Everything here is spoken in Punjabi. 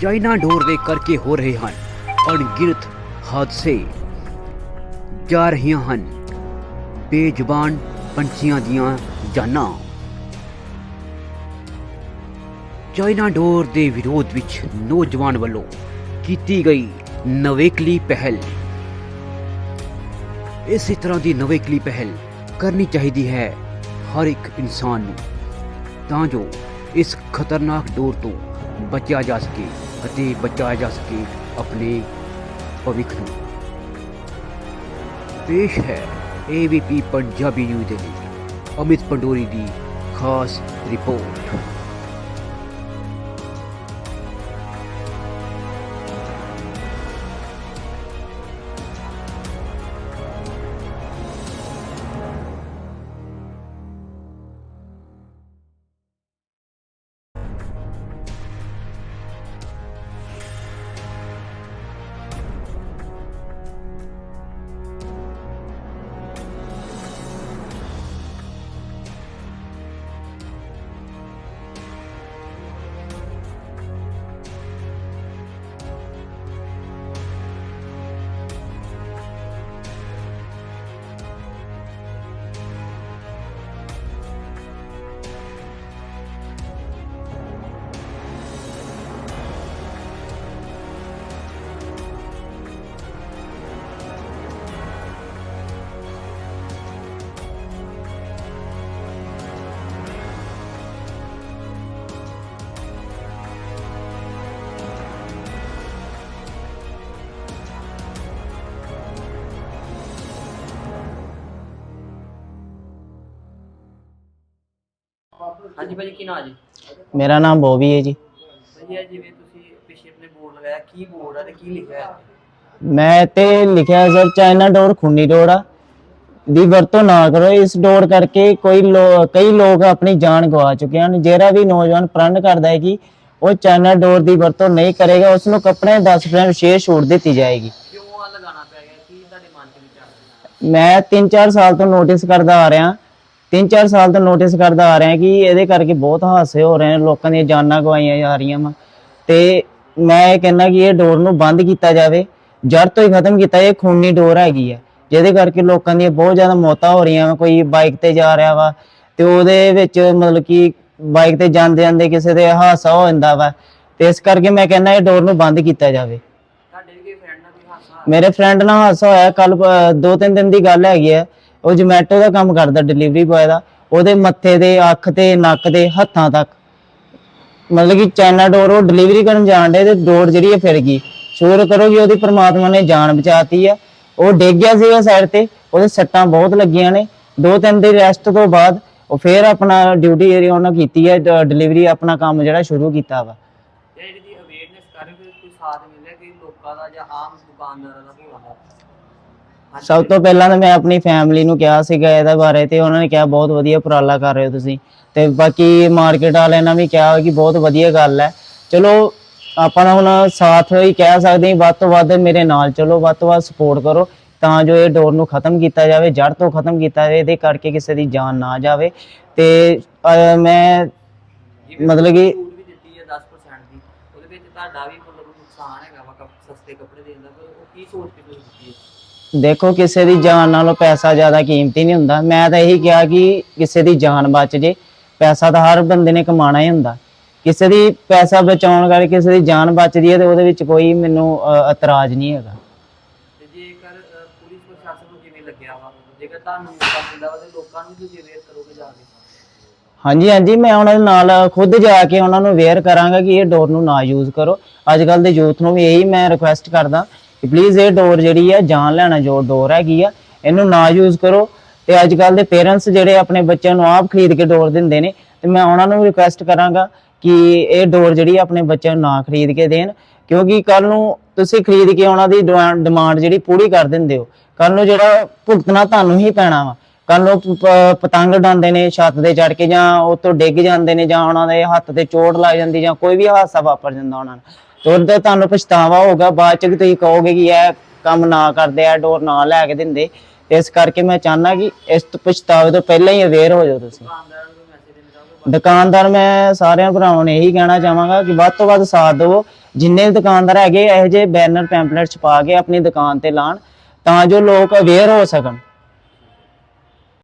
ਚਾਈਨਾ ਡੋਰ ਦੇ ਕਰਕੇ ਹੋ ਰਹੇ ਹਨ। ਅਣਗਿਣਤ ਹਾਦਸੇ ਜਾ ਰਹੀਆਂ ਹਨ। ਬੇਜ਼ੁਬਾਨ ਪੰਛੀਆਂ ਦੀਆਂ ਜਾਨਾਂ। ਚਾਈਨਾ ਡੋਰ ਦੇ ਵਿਰੋਧ ਵਿੱਚ ਨੌਜਵਾਨ ਵੱਲੋਂ ਕੀਤੀ ਗਈ ਨਵੇਕਲੀ ਪਹਿਲ। ਇਸੇ ਤਰ੍ਹਾਂ ਦੀ ਨਵੇਕਲੀ ਪਹਿਲ ਕਰਨੀ ਚਾਹੀਦੀ ਹੈ ਹਰ ਇੱਕ ਇਨਸਾਨ ਨੂੰ, ਤਾਂ ਜੋ ਇਸ ਖਤਰਨਾਕ ਡੋਰ ਤੋਂ ਬਚਿਆ ਜਾ ਸਕੇ। ਅਤੇ ਬਚਾਇਆ ਜਾ ਸਕੇ ਆਪਣੇ ਭਵਿੱਖ ਨੂੰ। ਪੇਸ਼ ਹੈ ਏਬੀਪੀ ਪੰਜਾਬੀ ਨਿਊਜ਼ ਦੇ ਲਈ। ਅਮਿਤ ਪੰਡੋਰੀ ਦੀ ਖਾਸ ਰਿਪੋਰਟ ਹਾਂਜੀ ਭਾਜੀ ਕੀ ਨਾਂ ਜੀ? ਮੇਰਾ ਨਾਮ ਬੋਬੀ ਹੈ ਜੀ। ਭਾਜੀ ਇਹ ਜਿਵੇਂ ਤੁਸੀਂ ਪਿੱਛੇ ਆਪਣੇ ਬੋਰਡ ਲਗਾਇਆ ਕੀ ਬੋਰਡ ਆ ਤੇ ਕੀ ਲਿਖਿਆ ਹੈ ਮੈਂ ਤੇ ਲਿਖਿਆ ਸਰ ਚਾਈਨਾ ਡੋਰ ਖੁੰਨੀ ਡੋਰ ਆ। ਦੀ ਵਰਤੋਂ ਨਾ ਕਰੋ ਇਸ ਡੋਰ ਕਰਕੇ ਕੋਈ ਕਈ ਲੋਕ ਆਪਣੀ ਜਾਨ ਗਵਾ ਚੁੱਕੇ ਹਨ। ਜਿਹੜਾ ਵੀ ਨੌਜਵਾਨ ਪ੍ਰਣ ਕਰਦਾ ਹੈ ਕਿ ਉਹ ਚਾਈਨਾ ਡੋਰ ਦੀ ਵਰਤੋਂ ਨਹੀਂ ਕਰੇਗਾ ਉਸ ਨੂੰ ਕੱਪੜੇ 10% ਵਿਸ਼ੇਸ਼ ਛੂਟ ਦਿੱਤੀ ਜਾਏਗੀ। ਕਿਉਂ ਆ ਲਗਾਉਣਾ ਪੈ ਗਿਆ? ਕੀ ਤੁਹਾਡੇ ਮਨ ਚ ਵਿਚਾਰ ਮੈਂ 3-4 ਸਾਲ ਤੋਂ ਨੋਟਿਸ ਕਰਦਾ ਆ ਰਿਹਾ। 3-4 ਸਾਲ ਤੋਂ ਨੋਟਿਸ ਕਰਦਾ ਆ ਰਿਹਾ ਕਿ ਇਹਦੇ ਕਰਕੇ ਬਹੁਤ ਹਾਦਸੇ ਹੋ ਰਹੇ ਨੇ ਲੋਕਾਂ ਦੀਆਂ ਜਾਨਾਂ ਗਵਾਈਆਂ ਜਾ ਰਹੀਆਂ ਵਾ। ਤੇ ਮੈਂ ਇਹ ਕਹਿੰਦਾ ਕਿ ਇਹ ਡੋਰ ਨੂੰ ਬੰਦ ਕੀਤਾ ਜਾਵੇ ਜੜ ਤੋਂ ਹੀ ਖਤਮ ਕੀਤਾ ਇਹ ਖੂਨੀ ਡੋਰ ਹੈਗੀ ਆ। ਜਿਹਦੇ ਕਰਕੇ ਲੋਕਾਂ ਦੀਆਂ ਬਹੁਤ ਜ਼ਿਆਦਾ ਮੌਤਾਂ ਹੋ ਰਹੀਆਂ ਵਾ ਕੋਈ ਬਾਈਕ ਤੇ ਜਾ ਰਿਹਾ ਵਾ ਤੇ ਉਹਦੇ ਵਿੱਚ ਮਤਲਬ ਕਿ ਬਾਈਕ ਤੇ ਜਾਂਦੇ ਜਾਂਦੇ ਕਿਸੇ ਦੇ ਹਾਦਸਾ ਹੋ ਜਾਂਦਾ ਵਾ। ਤੇ ਇਸ ਕਰਕੇ ਮੈਂ ਕਹਿੰਦਾ ਇਹ ਡੋਰ ਨੂੰ ਬੰਦ ਕੀਤਾ ਜਾਵੇ। ਤੁਹਾਡੇ ਵੀ ਕੋਈ ਫਰੈਂਡ ਨਾਲ ਕੋਈ ਹਾਸਾ ਮੇਰੇ ਫਰੈਂਡ ਨਾਲ ਹਾਦਸਾ ਹੋਇਆ ਕੱਲ ਦੋ ਤਿੰਨ ਦਿਨ ਦੀ ਗੱਲ ਹੈਗੀ ਆ। ਉਹ ਜੋਮੈਟੋ ਦਾ ਕੰਮ ਕਰਦਾ ਡਿਲੀਵਰੀ ਬॉय ਦਾ। ਉਹਦੇ ਮੱਥੇ ਦੇ, ਅੱਖ ਤੇ, ਨੱਕ ਦੇ, ਹੱਥਾਂ ਤੱਕ। ਮਤਲਬ ਕਿ ਚਾਈਨਾ ਡੋਰ ਉਹ ਡਿਲੀਵਰੀ ਕਰਨ ਜਾਣ ਡੇ ਤੇ ਡੋਰ ਜਿਹੜੀ ਹੈ ਫਿਰ ਗਈ। ਸ਼ੁਕਰ ਕਰੋ ਕਿ ਉਹਦੀ ਪ੍ਰਮਾਤਮਾ ਨੇ ਜਾਨ ਬਚਾਤੀ ਆ। ਉਹ ਡਿੱਗ ਗਿਆ ਸੀਗਾ ਸਾਈਡ ਤੇ। ਉਹਦੇ ਸੱਟਾਂ ਬਹੁਤ ਲੱਗੀਆਂ ਨੇ। ਦੋ ਤਿੰਨ ਦਿਨ ਰੈਸਟ ਤੋਂ ਬਾਅਦ ਉਹ ਫੇਰ ਆਪਣਾ ਡਿਊਟੀ ਜਿਹੜੀ ਉਹਨਾਂ ਕੀਤੀ ਹੈ ਡਿਲੀਵਰੀ ਆਪਣਾ ਕੰਮ ਜਿਹੜਾ ਸ਼ੁਰੂ ਕੀਤਾ ਵਾ। ਜਿਹੜੀ ਅਵੇਅਰਨੈਸ ਕਰ ਕੋਈ ਸਾਥ ਮਿਲ ਕਿ ਲੋਕਾਂ ਦਾ ਜਾਂ ਆਮ ਦੁਕਾਨਦਾਰਾਂ ਦਾ ਹੋਣਾ ਸਭ ਤੋਂ ਪਹਿਲਾਂ ਤਾਂ ਮੈਂ ਆਪਣੀ ਫੈਮਿਲੀ ਨੂੰ ਕਿਹਾ ਸੀਗਾ ਇਹਦੇ ਬਾਰੇ ਤੇ ਉਹਨਾਂ ਨੇ ਕਿਹਾ ਬਹੁਤ ਵਧੀਆ ਉਪਰਾਲਾ ਕਰ ਰਹੇ ਹੋ ਤੁਸੀਂ। ਤੇ ਬਾਕੀ ਮਾਰਕੀਟ ਵਾਲਿਆਂ ਨੇ ਵੀ ਕਿਹਾ ਕਿ ਬਹੁਤ ਵਧੀਆ ਗੱਲ ਹੈ। ਚਲੋ ਆਪਾਂ ਹੁਣ ਸਾਥ ਹੀ ਕਹਿ ਸਕਦੇ ਹਾਂ ਵੱਧ ਤੋਂ ਵੱਧ ਮੇਰੇ ਨਾਲ ਚਲੋ ਵੱਧ ਤੋਂ ਵੱਧ ਸਪੋਰਟ ਕਰੋ। ਤਾਂ ਜੋ ਇਹ ਡੋਰ ਨੂੰ ਖਤਮ ਕੀਤਾ ਜਾਵੇ ਜੜ ਤੋਂ ਖਤਮ ਕੀਤਾ ਜਾਵੇ ਇਹਦੇ ਕਰਕੇ ਕਿਸੇ ਦੀ ਜਾਨ ਨਾ ਜਾਵੇ। ਤੇ ਮੈਂ ਮਤਲਬ ਕਿ- ਛੂਟ ਵੀ ਦਿੱਤੀ ਹੈ 10% ਦੀ ਉਹਦੇ ਵਿੱਚ ਤੁਹਾਡਾ ਵੀ ਮਤਲਬ ਨੁਕਸਾਨ ਹੈਗਾ ਵਾ ਕੱਪ- ਸਸਤੇ ਕੱਪੜੇ ਦੇਣ ਦਾ ਉਹ ਕੀ ਸੋਚ ਕੇ ਤੁਸੀਂ ਦਿੱਤੀ ਹੈ? ਦੇਖੋ ਕਿਸੇ ਦੀ ਜਾਨ ਨਾਲੋਂ ਪੈਸਾ ਜ਼ਿਆਦਾ ਕੀਮਤੀ ਨਹੀਂ ਹੁੰਦਾ। ਮੈਂ ਤਾਂ ਇਹੀ ਕਿਹਾ ਕਿ ਕਿਸੇ ਦੀ ਜਾਨ ਬਚ ਜੇ। ਪੈਸਾ ਤਾਂ ਹਰ ਬੰਦੇ ਨੇ ਕਮਾਉਣਾ ਹੀ ਹੁੰਦਾ। ਕਿਸੇ ਦੀ ਪੈਸਾ ਬਚਾਉਣ ਕਰਕੇ ਕਿਸੇ ਦੀ ਜਾਨ ਬਚਦੀ ਹੈ ਤੇ ਉਹਦੇ ਵਿੱਚ ਕੋਈ ਮੈਨੂੰ ਅ, ਇਤਰਾਜ਼ ਨਹੀਂ ਹੈਗਾ। ਤੇ ਜੇਕਰ ਅਹ, ਪੁਲਿਸ ਪ੍ਰਸ਼ਾਸਨ ਨੂੰ ਜਿਵੇਂ ਲੱਗਿਆ ਵਾ? ਜੇਕਰ ਤੁਹਾਨੂੰ ਮੌਕਾ ਮਿਲਦਾ ਵਾ ਤੇ ਲੋਕਾਂ ਨੂੰ ਵੀ ਤੁਸੀਂ ਅਵੇਅਰ ਕਰੋਗੇ ਜਾ ਕੇ। ਹਾਂਜੀ ਹਾਂਜੀ ਮੈਂ ਉਹਨਾਂ ਦੇ ਨਾਲ ਖੁਦ ਜਾ ਕੇ ਉਹਨਾਂ ਨੂੰ ਅਵੇਅਰ ਕਰਾਂਗਾ ਕਿ ਇਹ ਡੋਰ ਨੂੰ ਨਾ ਯੂਜ਼ ਕਰੋ। ਅੱਜ ਕੱਲ ਦੇ ਯੂਥ ਨੂੰ ਵੀ ਇਹੀ ਮੈਂ ਰਿਕੁਐਸਟ ਕਰਦਾ ਕਿ ਪਲੀਜ਼ ਇਹ ਡੋਰ ਜਿਹੜੀ ਆ ਜਾਨ ਲੈਣਾ ਜੋ ਡੋਰ ਹੈਗੀ ਆ, ਇਹਨੂੰ ਨਾ ਯੂਜ਼ ਕਰੋ। ਤੇ ਅੱਜ ਕੱਲ ਦੇ ਪੇਰੈਂਟਸ ਜਿਹੜੇ ਆਪਣੇ ਬੱਚਿਆਂ ਨੂੰ ਆਪ ਖਰੀਦ ਕੇ ਡੋਰ ਦਿੰਦੇ ਨੇ, ਤੇ ਮੈਂ ਉਹਨਾਂ ਨੂੰ ਰਿਕੁਐਸਟ ਕਰਾਂਗਾ ਕਿ ਇਹ ਡੋਰ ਜਿਹੜੀ ਆਪਣੇ ਬੱਚਿਆਂ ਨੂੰ ਨਾ ਖਰੀਦ ਕੇ ਦੇਣ। ਕਿਉਂਕਿ ਕੱਲ ਨੂੰ ਤੁਸੀਂ ਖਰੀਦ ਕੇ ਉਹਨਾਂ ਦੀ ਡਿਮਾਂਡ ਜਿਹੜੀ ਪੂਰੀ ਕਰ ਦਿੰਦੇ ਹੋ। ਕੱਲ ਨੂੰ ਜਿਹੜਾ ਭੁਗਤਣਾ ਤੁਹਾਨੂੰ ਹੀ ਪੈਣਾ ਵਾ। ਕੱਲ ਨੂੰ ਪਤੰਗ ਉਡਾਉਂਦੇ ਨੇ, ਛੱਤ ਤੇ ਚੜ ਕੇ ਜਾਂ ਉਹ ਤੋਂ ਡਿੱਗ ਜਾਂਦੇ ਨੇ ਜਾਂ ਉਹਨਾਂ ਦੇ ਹੱਥ ਤੇ ਚੋਟ ਲੱਗ ਜਾਂਦੀ ਜਾਂ ਕੋਈ ਵੀ ਹਾਦਸਾ ਵਾਪਰ ਜਾਂਦਾ ਉਹਨਾਂ ਨਾਲ। ਉਹਦੇ ਤੁਹਾਨੂੰ ਪਛਤਾਵਾ ਹੋਊਗਾ, ਬਾਅਦ ਚ ਵੀ ਤੁਸੀਂ ਕਹੋਗੇ ਕਿ ਇਹ ਕੰਮ ਨਾ ਕਰਦੇ ਆ ਡੋਰ ਨਾ ਲੈ ਕੇ ਦਿੰਦੇ। ਇਸ ਕਰਕੇ ਮੈਂ ਚਾਹੁੰਦਾ ਕਿ ਇਸ ਤੋਂ ਪਛਤਾਵੇ ਤੋਂ ਪਹਿਲਾਂ ਹੀ ਅਵੇਅਰ ਹੋ ਜਾਓ ਤੁਸੀਂ। ਦੁਕਾਨਦਾਰ ਮੈਂ ਸਾਰਿਆਂ ਭਰਾਵਾਂ ਨੂੰ ਇਹੀ ਕਹਿਣਾ ਚਾਹਾਂਗਾ ਕਿ ਵੱਧ ਤੋਂ ਵੱਧ ਸਾਥ ਦਿਓ। ਜਿੰਨੇ ਵੀ ਦੁਕਾਨਦਾਰ ਹੈਗੇ, ਇਹੋ ਜਿਹੇ ਬੈਨਰ ਪੈਂਪਲੇਟ ਛਪਾ ਕੇ ਆਪਣੀ ਦੁਕਾਨ ਤੇ ਲਾਣ, ਤਾਂ ਜੋ ਲੋਕ ਅਵੇਅਰ ਹੋ ਸਕਣ।